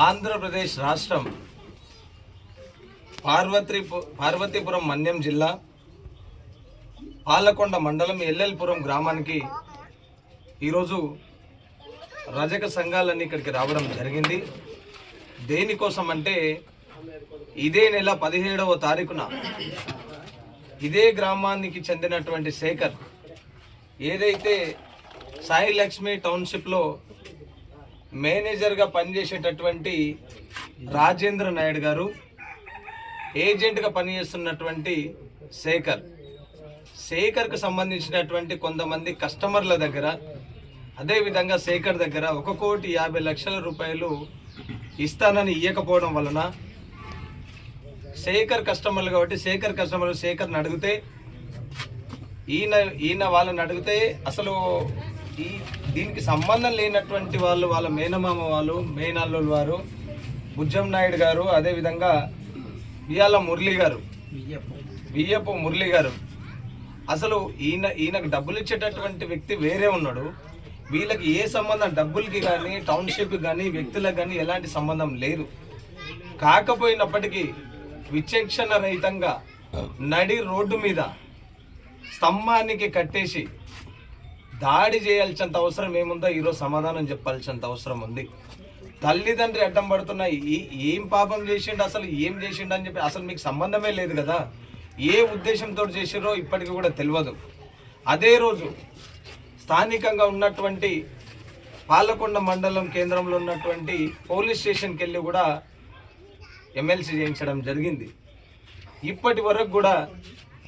ఆంధ్రప్రదేశ్ రాష్ట్రం పార్వతి పార్వతీపురం మన్యం జిల్లా పాలకొండ మండలం ఎల్లెల్పురం గ్రామానికి ఈరోజు రజక సంఘాలన్నీ ఇక్కడికి రావడం జరిగింది. దేనికోసం అంటే ఇదే నెల పదిహేడవ తారీఖున ఇదే గ్రామానికి చెందినటువంటి శేఖర్ ఏదైతే సాయి లక్ష్మి టౌన్షిప్లో మేనేజర్గా పనిచేసేటటువంటి రాజేంద్ర నాయుడు గారు ఏజెంట్గా పనిచేస్తున్నటువంటి శేఖర్. శేఖర్కు సంబంధించినటువంటి కొంతమంది కస్టమర్ల దగ్గర అదేవిధంగా శేఖర్ దగ్గర ఒక కోటి యాభై లక్షల రూపాయలు ఇస్తానని ఇవ్వకపోవడం వలన శేఖర్ కస్టమర్లు కాబట్టి శేఖర్ కస్టమర్లు శేఖర్ని అడిగితే ఈయన ఈయన వాళ్ళని అడిగితే అసలు ఈ దీనికి సంబంధం లేనటువంటి వాళ్ళు వాళ్ళ మేనమామ వాళ్ళు మేనల్లుల వారు బుజ్జం నాయుడు గారు అదేవిధంగా బియ్యాల మురళి గారు. బియ్యపు మురళి గారు. అసలు ఈయన ఈయనకు డబ్బులు ఇచ్చేటటువంటి వ్యక్తి వేరే ఉన్నాడు. వీళ్ళకి ఏ సంబంధం డబ్బులకి కానీ టౌన్షిప్ కానీ వ్యక్తులకు కానీ ఎలాంటి సంబంధం లేదు. కాకపోయినప్పటికీ విచక్షణ రహితంగా నడి రోడ్డు మీద స్తంభానికి కట్టేసి దాడి చేయాల్సినంత అవసరం ఏముందో ఈరోజు సమాధానం చెప్పాల్సినంత అవసరం ఉంది. తల్లిదండ్రి అడ్డం పడుతున్న ఈ- ఏం పాపం చేసిండు అసలు ఏం చేసిండు అని చెప్పి అసలు మీకు సంబంధమే లేదు కదా? ఏ ఉద్దేశంతో చేసిరో ఇప్పటికి కూడా తెలియదు. అదే రోజు స్థానికంగా ఉన్నటువంటి పాలకొండ మండలం కేంద్రంలో ఉన్నటువంటి పోలీస్ స్టేషన్కి వెళ్ళి కూడా ఎమ్మెల్సీ చేయించడం జరిగింది. ఇప్పటి వరకు కూడా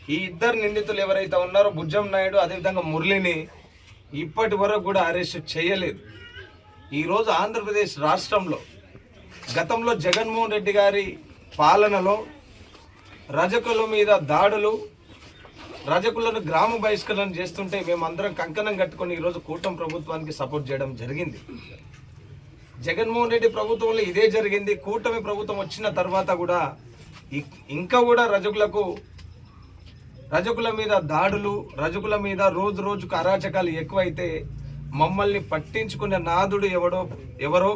ఈ ఇద్దరు నిందితులు ఎవరైతే ఉన్నారో బుజ్జం నాయుడు అదేవిధంగా మురళిని ఇప్పటి వరకు కూడా అరెస్ట్ చేయలేదు. ఈరోజు ఆంధ్రప్రదేశ్ రాష్ట్రంలో గతంలో జగన్మోహన్ రెడ్డి గారి పాలనలో రజకుల మీద దాడులు రజకులను గ్రామ బహిష్కరణ చేస్తుంటే మేమందరం కంకణం కట్టుకొని ఈరోజు కూటమి ప్రభుత్వానికి సపోర్ట్ చేయడం జరిగింది. జగన్మోహన్ రెడ్డి ప్రభుత్వంలో ఇదే జరిగింది. కూటమి ప్రభుత్వం వచ్చిన తర్వాత కూడా ఇంకా కూడా రజకులకు రజకుల మీద దాడులు రజకుల మీద రోజు రోజుకు అరాచకాలు ఎక్కువైతే మమ్మల్ని పట్టించుకునే నాదుడు ఎవడో ఎవరో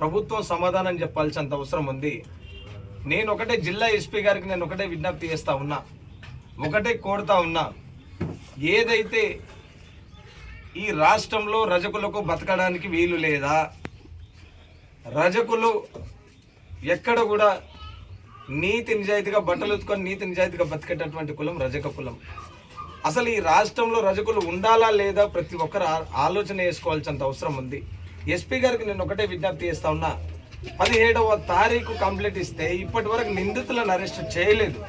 ప్రభుత్వం సమాధానం చెప్పాల్సినంత అవసరం ఉంది. నేను ఒకటే జిల్లా ఎస్పీ గారికి నేను ఒకటే విజ్ఞప్తి చేస్తా ఉన్నా. ఒకటే కోరుతా ఉన్నా. ఏదైతే ఈ రాష్ట్రంలో రజకులకు బతకడానికి వీలు లేదా రజకులు ఎక్కడ కూడా నీతి నిజాయితీగా బట్టలు ఉతుకొని నీతి నిజాయితీగా బతికేటటువంటి కులం రజక కులం. అసలు ఈ రాష్ట్రంలో రజకులు ఉండాలా లేదా ప్రతి ఒక్కరు ఆలోచన చేసుకోవాల్సినంత అవసరం ఉంది. ఎస్పీ గారికి నేను ఒకటే విజ్ఞప్తి చేస్తా ఉన్నా. పదిహేడవ తారీఖు కంప్లీట్ ఇస్తే ఇప్పటి వరకు నిందితులను అరెస్ట్ చేయలేదు.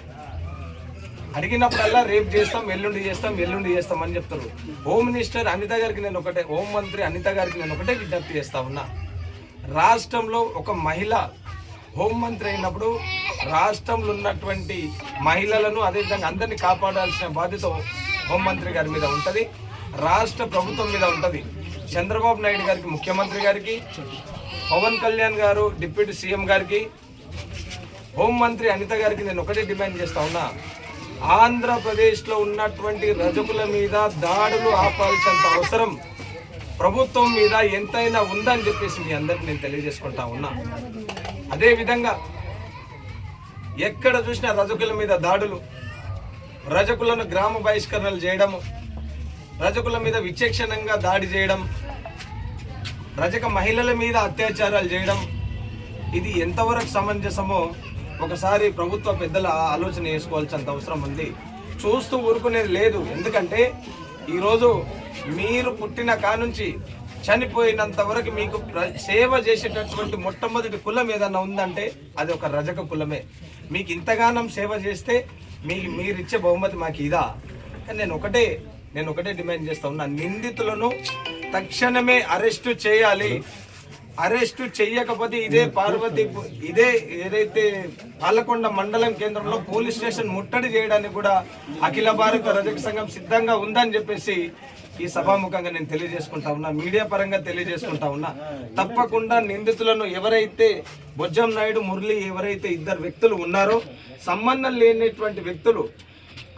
అడిగినప్పుడల్లా రేపు చేస్తాం ఎల్లుండి చేస్తాం ఎల్లుండి చేస్తాం అని చెప్తారు హోమ్ మినిస్టర్ అనిత గారికి నేను ఒకటే హోం మంత్రి అనిత గారికి నేను ఒకటే విజ్ఞప్తి చేస్తా ఉన్నా. రాష్ట్రంలో ఒక మహిళ హోంమంత్రి అయినప్పుడు రాష్ట్రంలో ఉన్నటువంటి మహిళలను అదేవిధంగా అందరినీ కాపాడాల్సిన బాధ్యత హోంమంత్రి గారి మీద ఉంటుంది. రాష్ట్ర ప్రభుత్వం మీద ఉంటుంది. చంద్రబాబు నాయుడు గారికి ముఖ్యమంత్రి గారికి పవన్ కళ్యాణ్ గారు డిప్యూటీ సీఎం గారికి హోంమంత్రి అనిత గారికి నేను ఒకటే డిమాండ్ చేస్తా ఉన్నా. ఆంధ్రప్రదేశ్లో ఉన్నటువంటి రజకుల మీద దాడులు ఆపాల్సినంత అవసరం ప్రభుత్వం మీద ఎంతైనా ఉందని చెప్పేసి మీ అందరికి నేను తెలియజేసుకుంటా ఉన్నా. అదేవిధంగా ఎక్కడ చూసినా రజకుల మీద దాడులు రజకులను గ్రామ బహిష్కరణలు చేయడము రజకుల మీద విచక్షణంగా దాడి చేయడం రజక మహిళల మీద అత్యాచారాలు చేయడం ఇది ఎంతవరకు సమంజసమో ఒకసారి ప్రభుత్వ పెద్దల ఆలోచన చేసుకోవాల్సినంత అవసరం ఉంది. చూస్తూ ఊరుకునేది లేదు. ఎందుకంటే ఈరోజు మీరు పుట్టిన కానుంచి చనిపోయినంత వరకు మీకు సేవ చేసేటటువంటి మొట్టమొదటి కులం ఏదన్నా ఉందంటే అది ఒక రజక కులమే. మీకు ఇంతగానం సేవ చేస్తే మీ మీరిచ్చే బహుమతి మాకు ఇదా? కానీ నేను ఒకటే నేను ఒకటే డిమాండ్ చేస్తా ఉన్నా. నిందితులను తక్షణమే అరెస్టు చేయాలి. అరెస్టు చెయ్యకపోతే ఇదే పార్వతి ఇదే ఏదైతే పాలకొండ మండలం కేంద్రంలో పోలీస్ స్టేషన్ ముట్టడి చేయడానికి కూడా అఖిల భారత రజక సంఘం సిద్ధంగా ఉందని చెప్పేసి ఈ సభాముఖంగా నేను తెలియజేసుకుంటా ఉన్నా. మీడియా పరంగా తెలియజేసుకుంటా ఉన్నా. తప్పకుండా నిందితులను ఎవరైతే బొజ్జం నాయుడు మురళి ఎవరైతే ఇద్దరు వ్యక్తులు ఉన్నారో సంబంధం లేనటువంటి వ్యక్తులు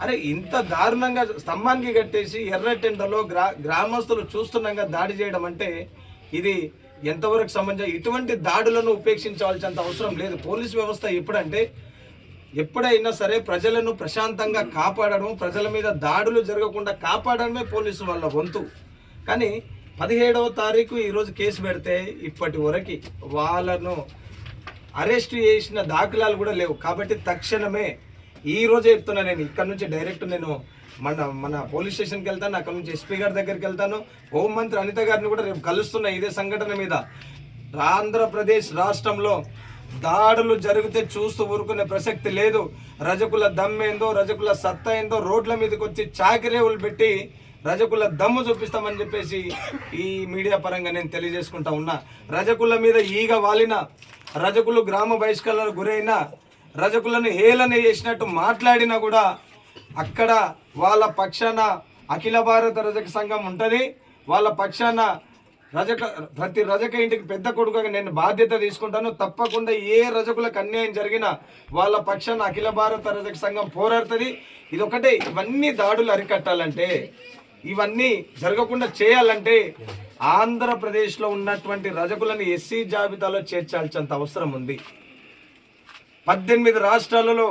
అరే ఇంత దారుణంగా స్తంభానికి కట్టేసి ఎర్రటెండలో గ్రా గ్రామస్తులు చూస్తుండగా దాడి చేయడం అంటే ఇది ఎంతవరకు సంబంధించి ఇటువంటి దాడులను ఉపేక్షించవలసినంత అవసరం లేదు. పోలీస్ వ్యవస్థ ఎప్పుడంటే ఎప్పుడైనా సరే ప్రజలను ప్రశాంతంగా కాపాడడం ప్రజల మీద దాడులు జరగకుండా కాపాడడమే పోలీసు వాళ్ళ వంతు. కానీ పదిహేడవ తారీఖు ఈరోజు కేసు పెడితే ఇప్పటి వరకు వాళ్ళను అరెస్ట్ చేసిన దాఖలాలు కూడా లేవు. కాబట్టి తక్షణమే ఈ రోజే చెప్తున్నా నేను. ఇక్కడ నుంచి డైరెక్ట్ నేను మన మన పోలీస్ స్టేషన్కి వెళ్తాను అక్కడ నుంచి ఎస్పీ గారి దగ్గరికి వెళ్తాను. హోంమంత్రి అనిత గారిని కూడా రేపు కలుస్తున్నా ఇదే సంఘటన మీద. ఆంధ్రప్రదేశ్ రాష్ట్రంలో దాడులు జరిగితే చూస్తూ ఊరుకునే ప్రసక్తి లేదు. రజకుల దమ్మేందో రజకుల సత్తా ఏందో రోడ్ల మీదకి వచ్చి చాకిరేవులు పెట్టి రజకుల దమ్ము చూపిస్తామని చెప్పేసి ఈ మీడియా పరంగా నేను తెలియజేసుకుంటా ఉన్నా. రజకుల మీద ఈగ వాలిన రజకులు గ్రామ బహిష్కరణకు గురైన రజకులను హేళన చేసినట్టు మాట్లాడినా కూడా అక్కడ వాళ్ళ పక్షాన అఖిల భారత రజక సంఘం ఉంటుంది. వాళ్ళ పక్షాన రజక ప్రతి రజక ఇంటికి పెద్ద కొడుకుగా నేను బాధ్యత తీసుకుంటాను. తప్పకుండా ఏ రజకులకు అన్యాయం జరిగినా వాళ్ళ పక్షాన అఖిల భారత రజక సంఘం పోరాడుతుంది. ఇది ఒకటే ఇవన్నీ దాడులు అరికట్టాలంటే ఇవన్నీ జరగకుండా చేయాలంటే ఆంధ్రప్రదేశ్లో ఉన్నటువంటి రజకులను ఎస్సీ జాబితాలో చేర్చాల్సినంత అవసరం ఉంది. పద్దెనిమిది రాష్ట్రాలలో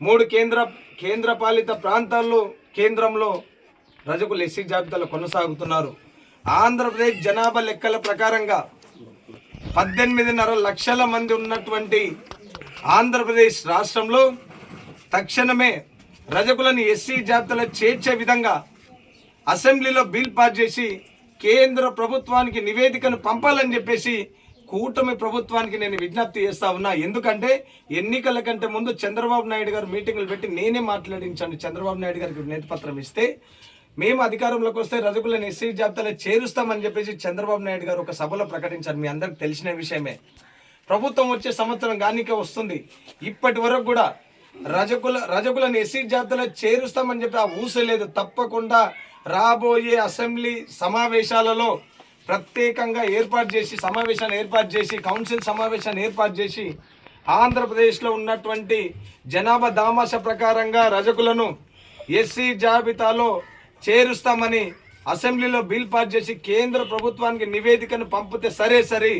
మూడు కేంద్ర కేంద్రపాలిత ప్రాంతాల్లో కేంద్రంలో రజకులు ఎస్సీ జాబితాలో కొనసాగుతున్నారు. ఆంధ్రప్రదేశ్ జనాభా లెక్కల ప్రకారంగా పద్దెనిమిదిన్నర లక్షల మంది ఉన్నటువంటి ఆంధ్రప్రదేశ్ రాష్ట్రంలో తక్షణమే రజకులను ఎస్సీ జాబితాలో చేర్చే విధంగా అసెంబ్లీలో బిల్ పాస్ చేసి కేంద్ర ప్రభుత్వానికి నివేదికను పంపాలని చెప్పేసి కూటమి ప్రభుత్వానికి నేను విజ్ఞప్తి చేస్తా ఉన్నా. ఎందుకంటే ఎన్నికల కంటే ముందు చంద్రబాబు నాయుడు గారు మీటింగులు పెట్టి నేనే మాట్లాడించాను. చంద్రబాబు నాయుడు గారికి నేతపత్రం ఇస్తే మేము అధికారంలోకి వస్తే రజకులను ఎస్సీ జాబితాలో చేరుస్తామని చెప్పేసి చంద్రబాబు నాయుడు గారు ఒక సభలో ప్రకటించారు. మీ అందరికి తెలిసిన విషయమే. ప్రభుత్వం వచ్చే సంవత్సరం గానికే వస్తుంది. ఇప్పటి వరకు కూడా రజకుల రజకులను ఎస్సీ జాబితాలో చేరుస్తామని చెప్పి ఆ ఊసలేదు. తప్పకుండా రాబోయే అసెంబ్లీ సమావేశాలలో ప్రత్యేకంగా ఏర్పాటు చేసి సమావేశాన్ని ఏర్పాటు చేసి కౌన్సిల్ సమావేశాన్ని ఏర్పాటు చేసి ఆంధ్రప్రదేశ్లో ఉన్నటువంటి జనాభా దామాష ప్రకారంగా రజకులను ఎస్సీ జాబితాలో చేరుస్తామని అసెంబ్లీలో బిల్ పాస్ చేసి కేంద్ర ప్రభుత్వానికి నివేదికను పంపితే సరే సరే.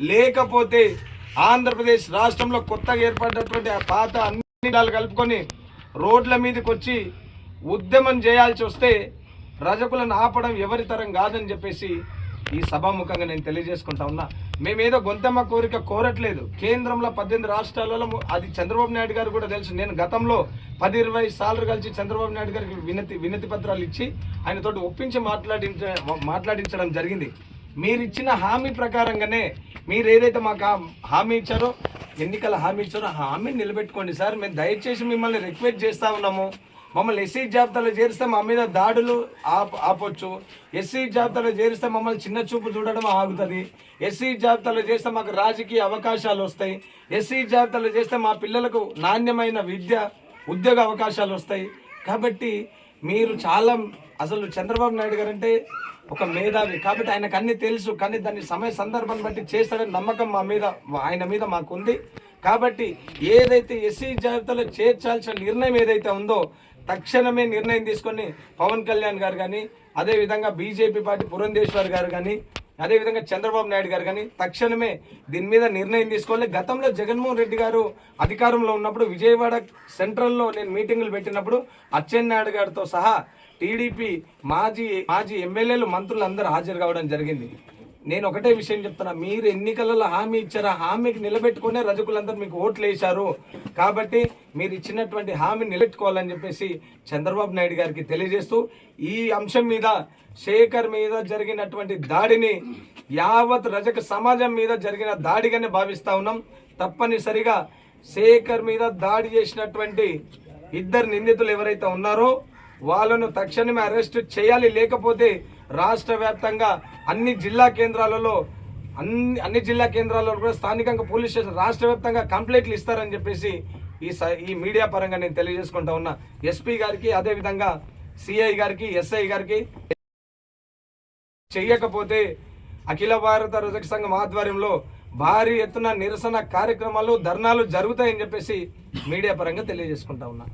లేకపోతే ఆంధ్రప్రదేశ్ రాష్ట్రంలో కొత్తగా ఏర్పడినటువంటి ఆ పాత అన్ని కలుపుకొని రోడ్ల మీదకి వచ్చి ఉద్యమం చేయాల్సి వస్తే రజకులను ఆపడం ఎవరి తరం కాదని చెప్పేసి ఈ సభాముఖంగా నేను తెలియజేసుకుంటా ఉన్నా. మేమేదో గొంతమ్మ కోరిక కోరట్లేదు. కేంద్రంలో పద్దెనిమిది రాష్ట్రాలలో అది చంద్రబాబు నాయుడు గారు కూడా తెలుసు. నేను గతంలో పది ఇరవై సార్లు కలిసి చంద్రబాబు నాయుడు గారికి వినతి వినతి పత్రాలు ఇచ్చి ఆయనతోటి ఒప్పించి మాట్లాడించ మాట్లాడించడం జరిగింది. మీరు ఇచ్చిన హామీ ప్రకారంగానే మీరు ఏదైతే మాకు హామీ ఇచ్చారో ఎన్నికల హామీ ఇచ్చారో ఆ హామీని నిలబెట్టుకోండి సార్. మేము దయచేసి మిమ్మల్ని రిక్వెస్ట్ చేస్తా ఉన్నాము. మమ్మల్ని ఎస్సీ జాబితాలో చేరిస్తే మా మీద దాడులు ఆప ఆపొచ్చు. ఎస్సీ జాబితాలో చేరిస్తే మమ్మల్ని చిన్న చూపు చూడడం ఆగుతుంది. ఎస్సీ జాబితాలో చేస్తే మాకు రాజకీయ అవకాశాలు వస్తాయి. ఎస్సీ జాబితాలో చేస్తే మా పిల్లలకు నాణ్యమైన విద్య ఉద్యోగ అవకాశాలు వస్తాయి. కాబట్టి మీరు చాలా అసలు చంద్రబాబు నాయుడు గారు అంటే ఒక మేధావి. కాబట్టి ఆయనకు అన్ని తెలుసు. కానీ దాన్ని సమయ సందర్భాన్ని బట్టి చేస్తాడని నమ్మకం మా మీద ఆయన మీద మాకుంది. కాబట్టి ఏదైతే ఎస్సీ జాబితాలో చేర్చాల్సిన నిర్ణయం ఏదైతే ఉందో తక్షణమే నిర్ణయం తీసుకొని పవన్ కళ్యాణ్ గారు కానీ అదేవిధంగా బీజేపీ పార్టీ పురంధేశ్వర్ గారు కానీ అదేవిధంగా చంద్రబాబు నాయుడు గారు కానీ తక్షణమే దీని మీద నిర్ణయం తీసుకోవాలి. గతంలో జగన్మోహన్ రెడ్డి గారు అధికారంలో ఉన్నప్పుడు విజయవాడ సెంట్రల్లో నేను మీటింగులు పెట్టినప్పుడు అచ్చెన్నాయుడు గారితో సహా టీడీపీ మాజీ మాజీ ఎమ్మెల్యేలు మంత్రులు అందరూ హాజరు కావడం జరిగింది. నేను ఒకటే విషయం చెప్తున్నా. మీరు ఎన్నికలలో హామీ ఇచ్చారా? హామీకి నిలబెట్టుకునే రజకులందరూ మీకు ఓట్లు వేశారు. కాబట్టి మీరు ఇచ్చినటువంటి హామీ నిలబెట్టుకోవాలని చెప్పేసి చంద్రబాబు నాయుడు గారికి తెలియజేస్తూ ఈ అంశం మీద శేఖర్ మీద జరిగినటువంటి దాడిని యావత్ రజక సమాజం మీద జరిగిన దాడిగానే భావిస్తా ఉన్నాం. తప్పనిసరిగా శేఖర్ మీద దాడి చేసినటువంటి ఇద్దరు నిందితులు ఎవరైతే ఉన్నారో వాళ్ళను తక్షణమే అరెస్ట్ చేయాలి. లేకపోతే రాష్ట్ర వ్యాప్తంగా అన్ని జిల్లా కేంద్రాలలో అన్ని అన్ని జిల్లా కేంద్రాల్లో కూడా స్థానికంగా పోలీస్ స్టేషన్ రాష్ట్ర వ్యాప్తంగా కంప్లైంట్లు ఇస్తారని చెప్పేసి ఈ ఈ మీడియా పరంగా నేను తెలియజేసుకుంటా ఉన్నా. ఎస్పీ గారికి అదేవిధంగా సిఐ గారికి ఎస్ఐ గారికి చెయ్యకపోతే అఖిల భారత రజక సంఘం ఆధ్వర్యంలో భారీ ఎత్తున నిరసన కార్యక్రమాలు ధర్నాలు జరుగుతాయని చెప్పేసి మీడియా పరంగా తెలియజేసుకుంటా ఉన్నా.